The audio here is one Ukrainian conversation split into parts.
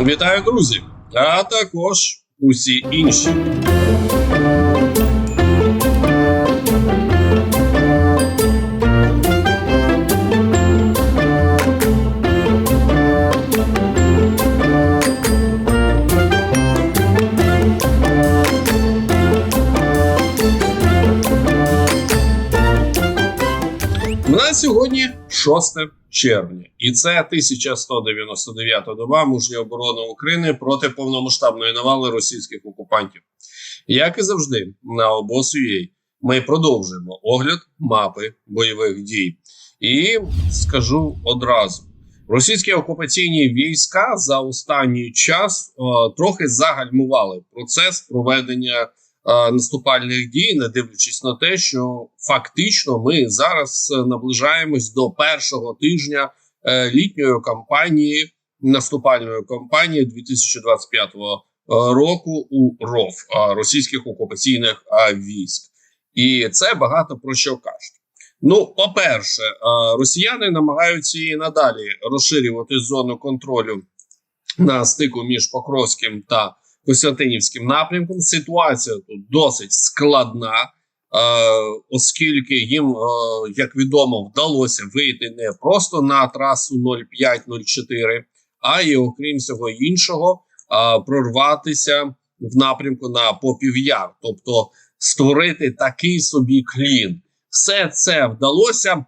Вітаю, друзі! А також усі інші. Сьогодні 6 червня, і це 1199 доба мужньої оборони України проти повномасштабної навали російських окупантів. Як і завжди, на обосу.ua ми продовжуємо огляд мапи бойових дій. І скажу одразу: російські окупаційні війська за останній час о, трохи загальмували процес проведення е, наступальних дій, не дивлячись на те, що фактично ми зараз е, наближаємось до першого тижня е, літньої кампанії наступальної кампанії 2025 е, року у РОВ російських окупаційних військ, і це багато про що каже. Ну, по-перше, росіяни намагаються і надалі розширювати зону контролю на стику між Покровським та Костянтинівським напрямком. Ситуація тут досить складна, е, оскільки їм, е, як відомо, вдалося вийти не просто на трасу 0504, а й окрім всього іншого, е, прорватися в напрямку на Попів'яр, тобто створити такий собі клін. Все це вдалося.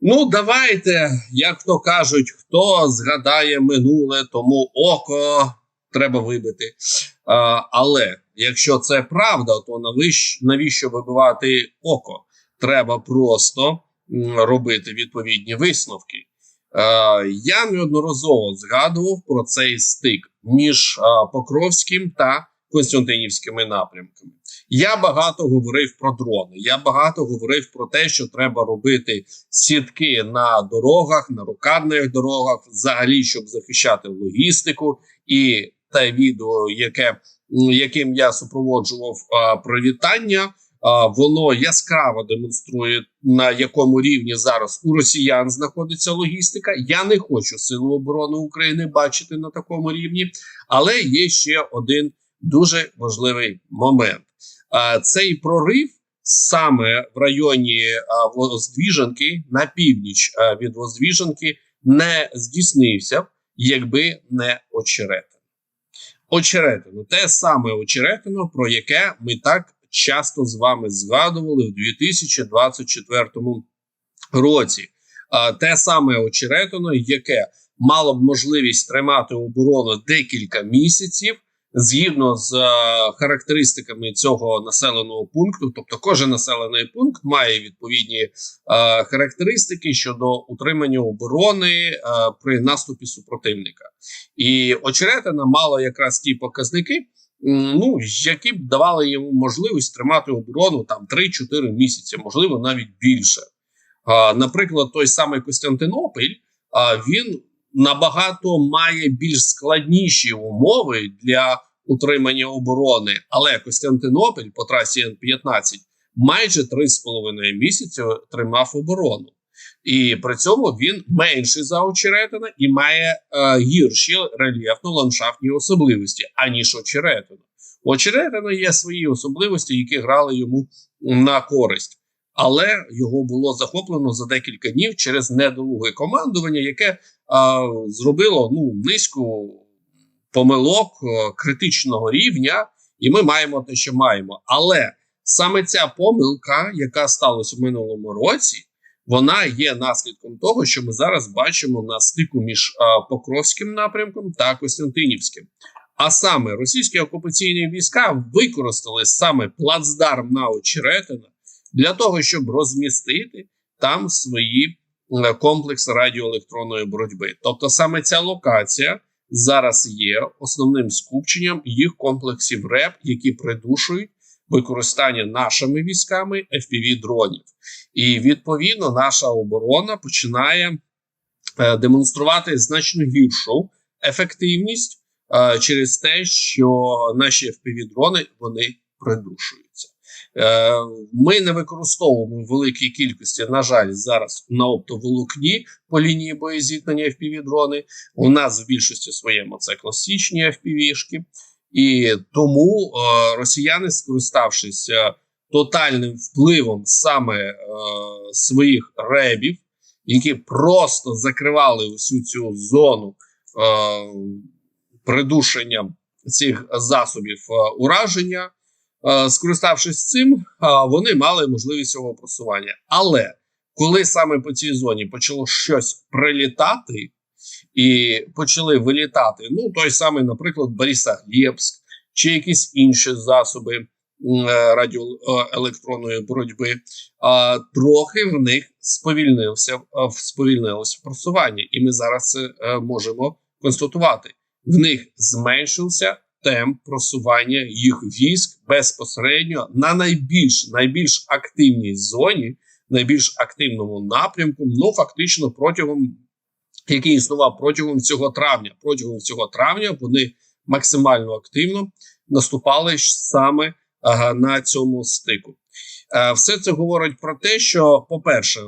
Ну, давайте, як то кажуть, хто згадає минуле, тому око треба вибити. А, але якщо це правда, то навіщо, вибивати око? Треба просто робити відповідні висновки. Я неодноразово згадував про цей стик між Покровським та Костянтинівськими напрямками. Я багато говорив про дрони. Я багато говорив про те, що треба робити сітки на дорогах, на рукадних дорогах, взагалі, щоб захищати логістику. І те відео, яке яким я супроводжував а, привітання, а, воно яскраво демонструє на якому рівні зараз у росіян знаходиться логістика. Я не хочу силу оборони України бачити на такому рівні, але є ще один дуже важливий момент. А, Цей прорив саме в районі а, Воздвіженки на північ а, від Воздвіженки не здійснився, якби не очеретин. Очеретину, те саме очеретино, про яке ми так часто з вами згадували в 2024 році. Те саме очеретино, яке мало б можливість тримати оборону декілька місяців згідно з е, характеристиками цього населеного пункту, тобто кожен населений пункт має відповідні е, характеристики щодо утримання оборони е, при наступі супротивника, і очеретина мала якраз ті показники, ну які б давали йому можливість тримати оборону там 3-4 місяці, можливо, навіть більше. Е, наприклад, той самий Костянтинопіль, е, він набагато має більш складніші умови для утримання оборони. Але Костянтинопіль по трасі Н-15 майже 3,5 місяці тримав оборону. І при цьому він менший за очеретина і має е, гірші рельєфно-ландшафтні особливості, аніж очеретина. У очеретина є свої особливості, які грали йому на користь. Але його було захоплено за декілька днів через недолуге командування, яке а, зробило ну низку помилок а, критичного рівня, і ми маємо те, що маємо. Але саме ця помилка, яка сталася в минулому році, вона є наслідком того, що ми зараз бачимо на стику між а, Покровським напрямком та Костянтинівським. А саме російські окупаційні війська використали саме плацдарм на Очеретина для того, щоб розмістити там свої е, комплекси радіоелектронної боротьби. Тобто, саме ця локація зараз є основним скупченням їх комплексів РЕП, які придушують використання нашими військами fpv дронів. І відповідно наша оборона починає е, демонструвати значно гіршу ефективність е, через те, що наші fpv дрони вони придушуються. Е, Ми не використовуємо великій кількості, на жаль, зараз на оптоволокні по лінії боєзіткнення FPV-дрони. У нас в більшості своєму це класичні FPV-шки. І тому е, росіяни, скориставшись е, тотальним впливом саме своїх ребів, які просто закривали усю цю зону придушенням цих засобів ураження, скориставшись цим, е, вони мали можливість цього просування. Але коли саме по цій зоні почало щось прилітати і почали вилітати, ну той самий, наприклад, Борисоглебськ чи якісь інші засоби е, радіоелектронної боротьби, трохи в них сповільнився сповільнилося просування, і ми зараз це е, можемо констатувати. В них зменшився темп просування їх військ безпосередньо на найбільш найбільш активній зоні, найбільш активному напрямку. Ну фактично протягом який існував протягом цього травня. Протягом цього травня вони максимально активно наступали саме ага, на цьому стику. Е, все це говорить про те, що, по-перше, е,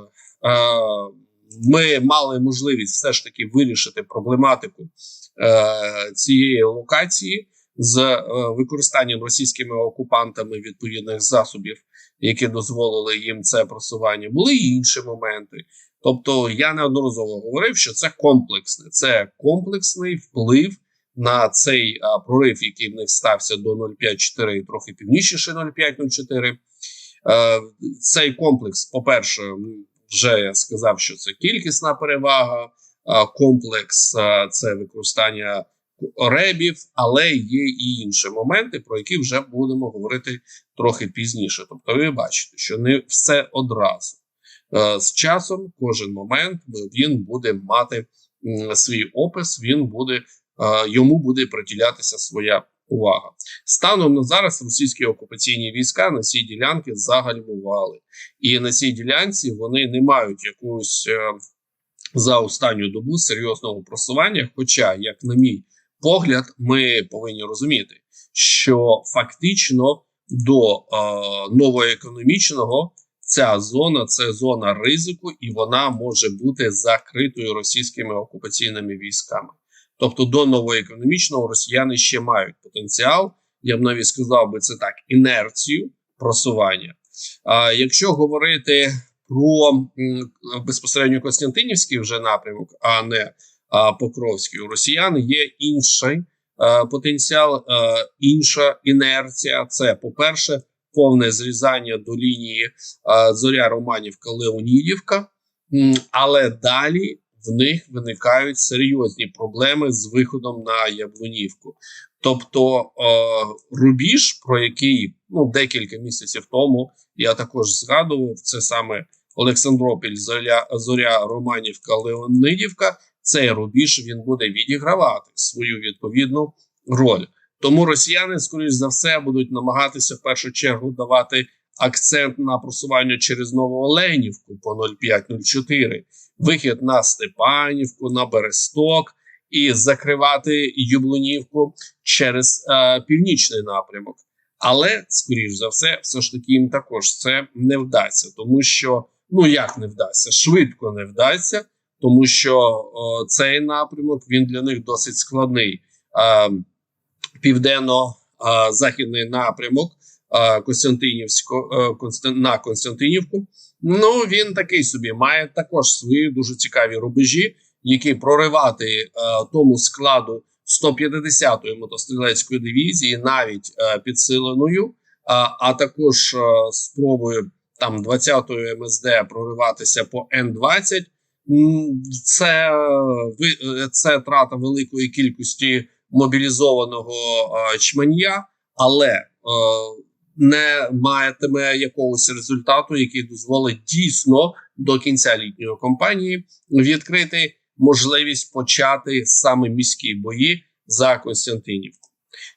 ми мали можливість все ж таки вирішити проблематику е, цієї локації з е, використанням російськими окупантами відповідних засобів, які дозволили їм це просування. Були і інші моменти. Тобто, я неодноразово говорив, що це комплексне, це комплексний вплив на цей а, прорив, який в них стався до 0,54 і трохи північніше 0,5-0,4. Е, цей комплекс, по-перше, вже я сказав, що це кількісна перевага. Комплекс це використання ребів, але є і інші моменти, про які вже будемо говорити трохи пізніше. Тобто, ви бачите, що не все одразу. Е, З часом кожен момент він буде мати свій опис, він буде е, йому буде приділятися своя увага. Станом на зараз російські окупаційні війська на цій ділянці загальмували, і на цій ділянці вони не мають якогось е, за останню добу серйозного просування. Хоча, як на мій погляд, ми повинні розуміти, що фактично до е, новоекономічного ця зона це зона ризику, і вона може бути закритою російськими окупаційними військами. Тобто, до новоекономічного росіяни ще мають потенціал. Я б навіть сказав би це так: інерцію просування. А якщо говорити про безпосередньо Костянтинівський вже напрямок, а не Покровський, у росіян є інший потенціал, інша інерція. Це, по-перше, повне зрізання до лінії Зоря Романівка Леонідівка, але далі в них виникають серйозні проблеми з виходом на Яблунівку. Тобто е, рубіж, про який ну декілька місяців тому я також згадував, це саме Олександропіль, Зоря, Зоря Романівка, Леонидівка. Цей рубіж він буде відігравати свою відповідну роль. Тому росіяни, скоріш за все, будуть намагатися в першу чергу давати акцент на просування через Новооленівку по 0,5-0,4, вихід на Степанівку, на Бересток і закривати Юблунівку через е, північний напрямок. Але, скоріш за все, все ж таки їм також це не вдасться, тому що ну як не вдасться, швидко не вдасться, тому що е, цей напрямок він для них досить складний. Південно-західний напрямок Костянтинівсько е, на Константинівку. Ну він такий собі має також свої дуже цікаві рубежі, які проривати е, тому складу 150-ї мотострілецької дивізії, навіть е, підсиленою, а, а також е, спробою там 20-ї МСД прориватися по Н-20. Це, е, е, це трата великої кількості мобілізованого е, чмання, але не матиме якогось результату, який дозволить дійсно до кінця літньої кампанії відкрити можливість почати саме міські бої за Константинівку.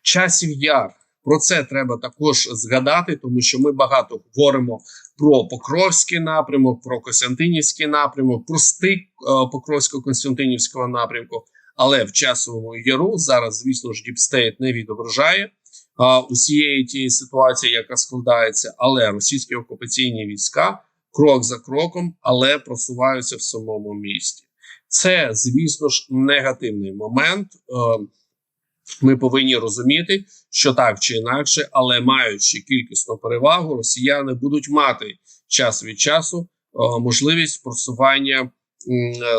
Часів яр про це треба також згадати, тому що ми багато говоримо про Покровський напрямок, про Костянтинівський напрямок, про стик е, Покровсько-Константинівського напрямку. Але в часовому яру зараз, звісно ж, Діпстейт не відображає а, усієї тієї ситуації, яка складається, але російські окупаційні війська крок за кроком, але просуваються в самому місті. Це, звісно ж, негативний момент. Е, Ми повинні розуміти, що так чи інакше, але маючи кількісну перевагу, росіяни будуть мати час від часу е, можливість просування е,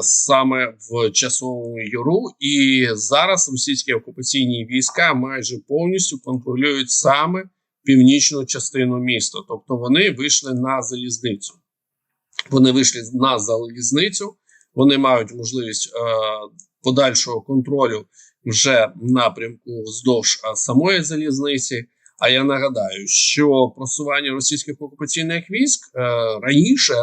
саме в часовому яру. І зараз російські окупаційні війська майже повністю контролюють саме північну частину міста, тобто вони вийшли на залізницю. Вони вийшли на залізницю, вони мають можливість е, подальшого контролю вже напрямку вздовж самої залізниці. А я нагадаю, що просування російських окупаційних військ е, раніше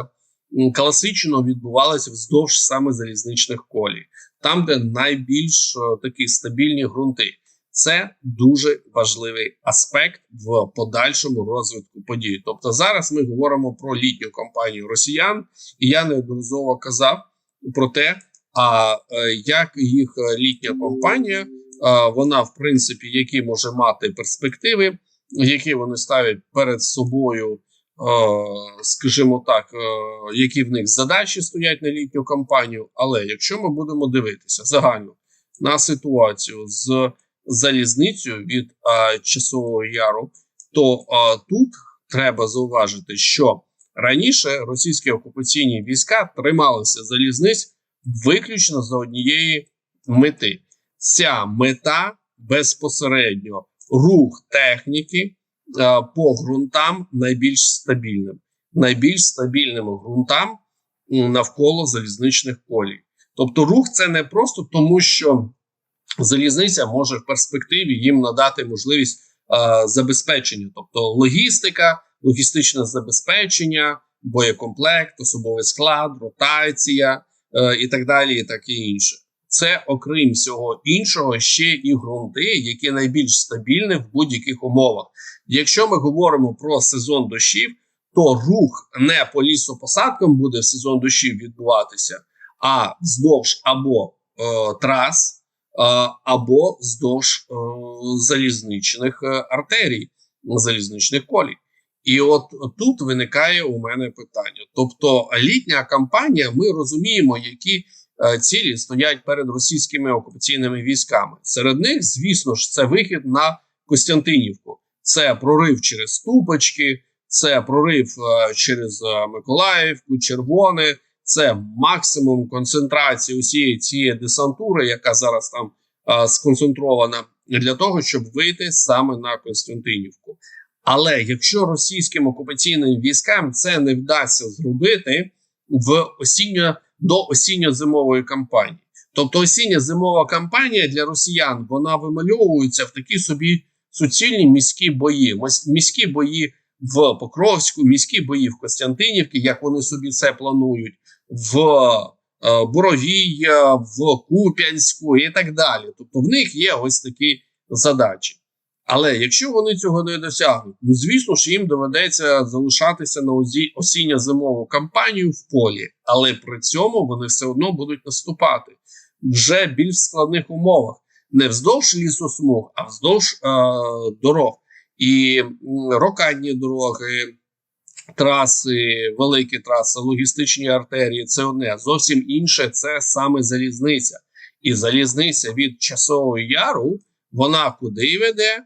класично відбувалося вздовж саме залізничних колій, там, де найбільш е, такі стабільні ґрунти. Це дуже важливий аспект в подальшому розвитку подій. Тобто, зараз ми говоримо про літню кампанію росіян, і я неодноразово казав про те, а е, як їх е, літня кампанія, е, вона в принципі, які може мати перспективи, які вони ставлять перед собою, е, скажімо так, які в них задачі стоять на літню кампанію. Але якщо ми будемо дивитися загально на ситуацію з залізницею від часового яру, то тут треба зауважити, що раніше російські окупаційні війська трималися залізниць виключно за однієї мети. Ця мета безпосередньо рух техніки а, по ґрунтам найбільш стабільним, найбільш стабільним ґрунтам навколо залізничних колій. Тобто, рух це не просто тому, що залізниця може в перспективі їм надати можливість е, забезпечення, тобто логістика, логістичне забезпечення, боєкомплект, особовий склад, ротація е, і так далі, і таке інше. Це, окрім всього іншого, ще і ґрунти, які найбільш стабільні в будь-яких умовах. Якщо ми говоримо про сезон дощів, то рух не по лісопосадкам буде в сезон дощів відбуватися, а вздовж або е, трас, е, або вздовж е, залізничних е, артерій, залізничних колій. І от тут виникає у мене питання. Тобто, літня кампанія, ми розуміємо, які е, цілі стоять перед російськими окупаційними військами. Серед них, звісно ж, це вихід на Костянтинівку, це прорив через Ступочки, це прорив е, через е, Миколаївку, Червоне, це максимум концентрації усієї цієї десантури, яка зараз там сконцентрована, для того, щоб вийти саме на Константинівку. Але якщо російським окупаційним військам це не вдасться зробити в осінньо до осінньо-зимової кампанії, тобто осінньо-зимова кампанія для росіян вона вимальовується в такі собі суцільні міські бої, міські бої в Покровську, міські бої в Костянтинівці, як вони собі це планують, в е, Боровія, в Куп'янську і так далі. Тобто, в них є ось такі задачі. Але якщо вони цього не досягнуть, ну звісно ж їм доведеться залишатися на озі- осінньо-зимову кампанію в полі, але при цьому вони все одно будуть наступати вже більш складних умовах, не вздовж лісосмуг, а вздовж е, дорог. І м, рокадні дороги, траси, великі траси, логістичні артерії це одне. Зовсім інше це саме залізниця. І залізниця від часового яру, вона куди веде?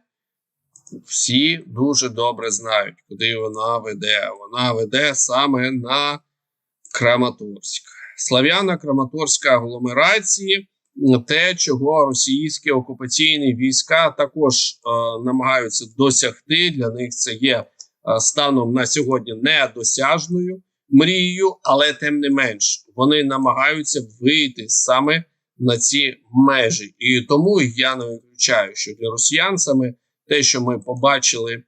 Всі дуже добре знають, куди вона веде. Вона веде саме на Краматорськ. Слав'яно-Краматорська агломерації те, чого російські окупаційні війська також е, намагаються досягти. Для них це є е, станом на сьогодні недосяжною мрією, але тим не менш вони намагаються вийти саме на ці межі. І тому я не виключаю, що для росіян саме те, що ми побачили е,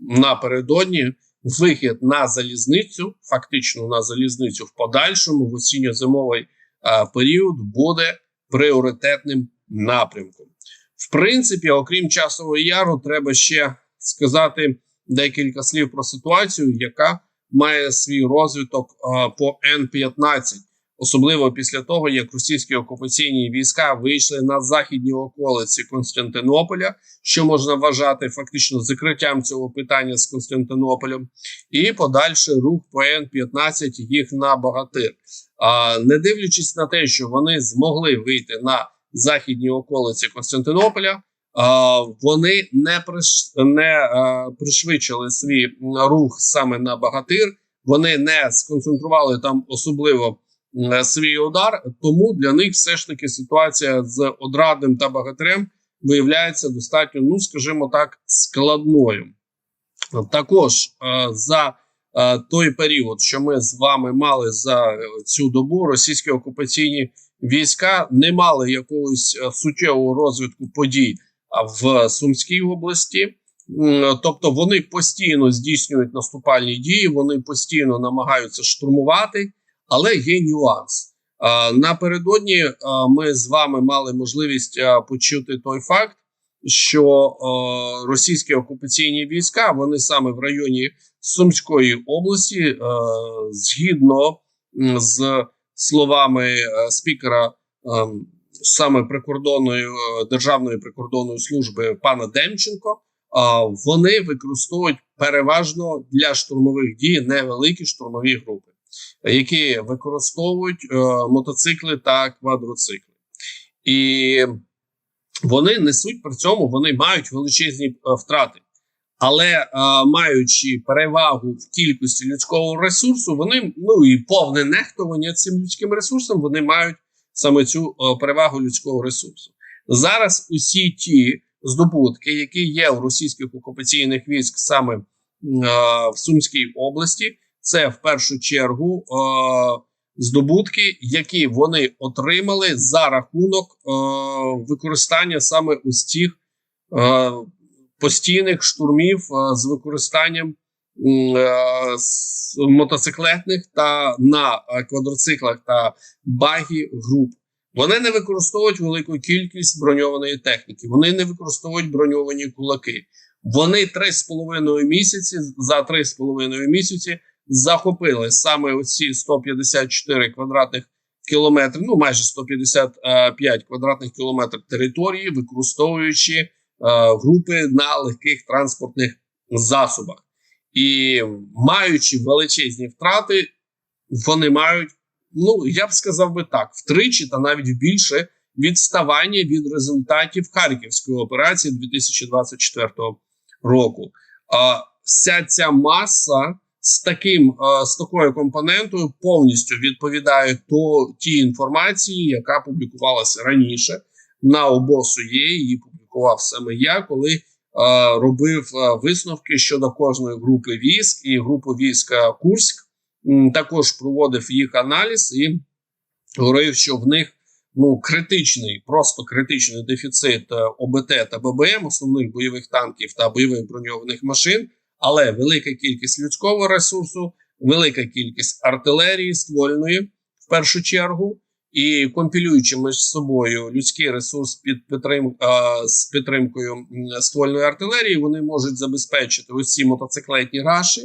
напередодні, вихід на залізницю, фактично на залізницю в подальшому в осінньо-зимовий е, період буде пріоритетним напрямком. В принципі, окрім часового яру, треба ще сказати декілька слів про ситуацію, яка має свій розвиток е, по Н-15. Особливо після того, як російські окупаційні війська вийшли на західні околиці Константинополя, що можна вважати фактично закриттям цього питання з Константинополем, і подальший рух по Н-15 їх на Багатир. А не дивлячись на те, що вони змогли вийти на західні околиці Константинополя. Вони не приш... не пришвидшили свій рух саме на Багатир. Вони не сконцентрували там особливо свій удар. Тому для них все ж таки ситуація з Одрадним та Багатирем виявляється достатньо, ну скажімо так, складною. Також е, за е, той період, що ми з вами мали за е, цю добу, російські окупаційні війська не мали якогось е, суттєвого розвитку подій в Сумській області. Тобто вони постійно здійснюють наступальні дії, вони постійно намагаються штурмувати, але є нюанс. Напередодні ми з вами мали можливість почути той факт, що російські окупаційні війська вони саме в районі Сумської області, згідно з словами спікера саме прикордонної державної прикордонної служби пана Демченко, вони використовують переважно для штурмових дій невеликі штурмові групи, які використовують е, мотоцикли та квадроцикли. І вони несуть при цьому, вони мають величезні е, втрати. Але е, маючи перевагу в кількості людського ресурсу, вони ну і повне нехтування цим людським ресурсом, вони мають саме цю е, перевагу людського ресурсу. Зараз усі ті здобутки, які є у російських окупаційних військ саме е, в Сумській області, це в першу чергу е, здобутки, які вони отримали за рахунок е, використання саме ось цих е, постійних штурмів е, з використанням е, с- мотоциклетних та на е, квадроциклах та багі груп. Вони не використовують велику кількість броньованої техніки, вони не використовують броньовані кулаки. Вони три з половиною місяці за три з половиною місяці захопили саме оці 154 квадратних кілометри, ну майже 155 квадратних кілометрів території, використовуючи е, групи на легких транспортних засобах. І маючи величезні втрати, вони мають, ну я б сказав би так, втричі та навіть більше відставання від результатів Харківської операції 2024 року. А вся ця маса з таким е, з такою компонентою повністю відповідає то тій інформації, яка публікувалася раніше на обосу є. Її публікував саме я, коли е, робив е, висновки щодо кожної групи військ і групи війська Курськ. Також проводив їх аналіз і говорив, що в них ну критичний, просто критичний дефіцит е, ОБТ та ББМ, основних бойових танків та бойових броньованих машин, але велика кількість людського ресурсу, велика кількість артилерії ствольної в першу чергу. І компілюючи між собою людський ресурс під підтрим, з підтримкою ствольної артилерії, вони можуть забезпечити ось ці мотоциклетні раші,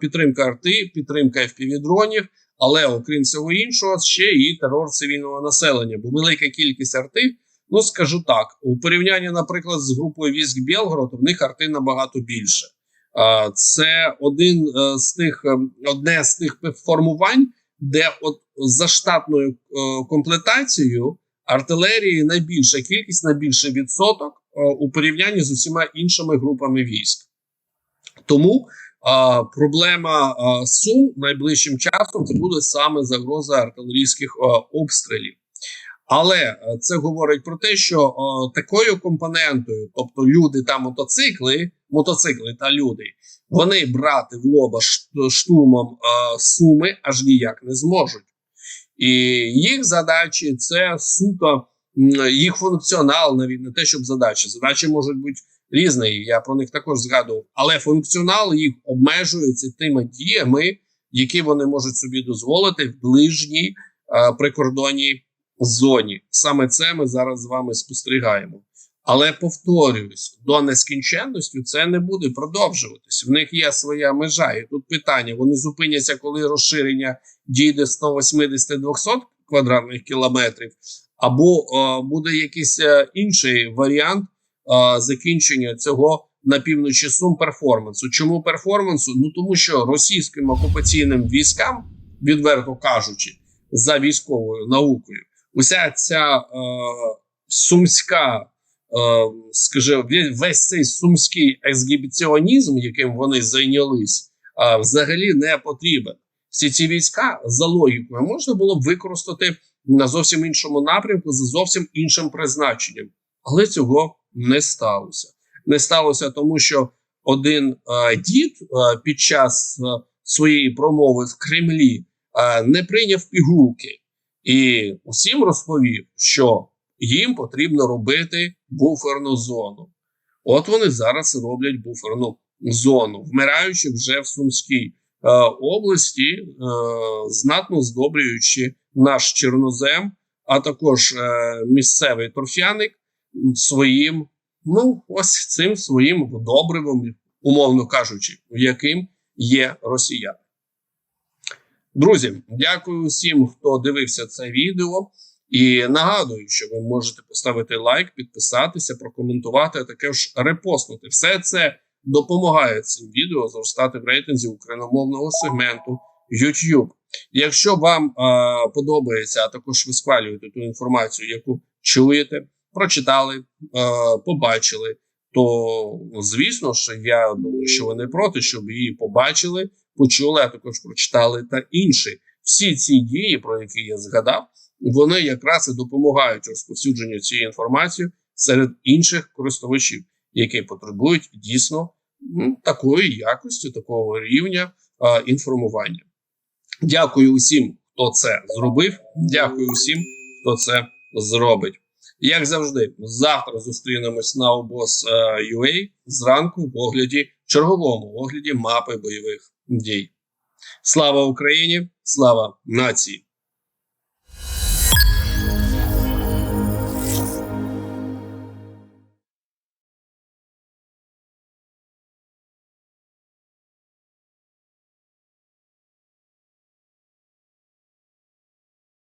підтримка арти, підтримка FPV-дронів, але окрім всього іншого, ще і терор цивільного населення. Бо велика кількість арти, ну скажу так, у порівнянні, наприклад, з групою військ Білгород, в них арти набагато більше. Е, Це один е, з тих, е, одне з тих формувань, де от за штатною комплектацією артилерії найбільша кількість, найбільший відсоток у порівнянні з усіма іншими групами військ. Тому а, проблема а, Сум найближчим часом це буде саме загроза артилерійських а, обстрілів. Але це говорить про те, що е, такою компонентою, тобто люди та мотоцикли, мотоцикли та люди, вони брати в лоба штурмом е, суми аж ніяк не зможуть. І їх задачі це суто їх функціонал, навіть не те, щоб задачі. Задачі можуть бути різні, я про них також згадував. Але функціонал їх обмежується тими діями, які вони можуть собі дозволити в ближній е, прикордонній зоні. Саме це ми зараз з вами спостерігаємо. Але повторююсь, до нескінченності це не буде продовжуватись. В них є своя межа. І тут питання: вони зупиняться, коли розширення дійде 180-200 квадратних кілометрів, або е, буде якийсь е, інший варіант е, закінчення цього на півночі Сум перформансу. Чому перформансу? Ну тому що російським окупаційним військам, відверто кажучи, за військовою наукою, уся ця е, сумська, скажімо, весь цей сумський ексгібіціонізм, яким вони зайнялись, е, взагалі не потрібен. Всі ці війська за логікою можна було б використати на зовсім іншому напрямку за зовсім іншим призначенням, але цього не сталося. Не сталося тому, що один е, дід е, під час е, своєї промови в Кремлі е, не прийняв пігулки і усім розповів, що їм потрібно робити буферну зону. От вони зараз роблять буферну зону, вмираючи вже в Сумській е, області, е, знатно здобрюючи наш чорнозем, а також е, місцевий торфяник своїм, ну ось цим своїм добривом, умовно кажучи, яким є росіяни. Друзі, дякую всім, хто дивився це відео. І нагадую, що ви можете поставити лайк, підписатися, прокоментувати, а також репостнути. Все це допомагає цим відео зростати в рейтинзі україномовного сегменту YouTube. Якщо вам е, подобається, а також ви схвалюєте ту інформацію, яку чуєте, прочитали, е, побачили, то звісно, що я думаю, що ви не проти, щоб її побачили, почули, а також прочитали та інші. Всі ці дії, про які я згадав, вони якраз і допомагають розповсюдженню цієї інформації серед інших користувачів, які потребують дійсно ну, такої якості, такого рівня інформування. Дякую усім, хто це зробив. Дякую усім, хто це зробить. Як завжди, завтра зустрінемось на обоз UA зранку в огляді черговому огляді мапи бойових дій. Слава Україні! Слава нації!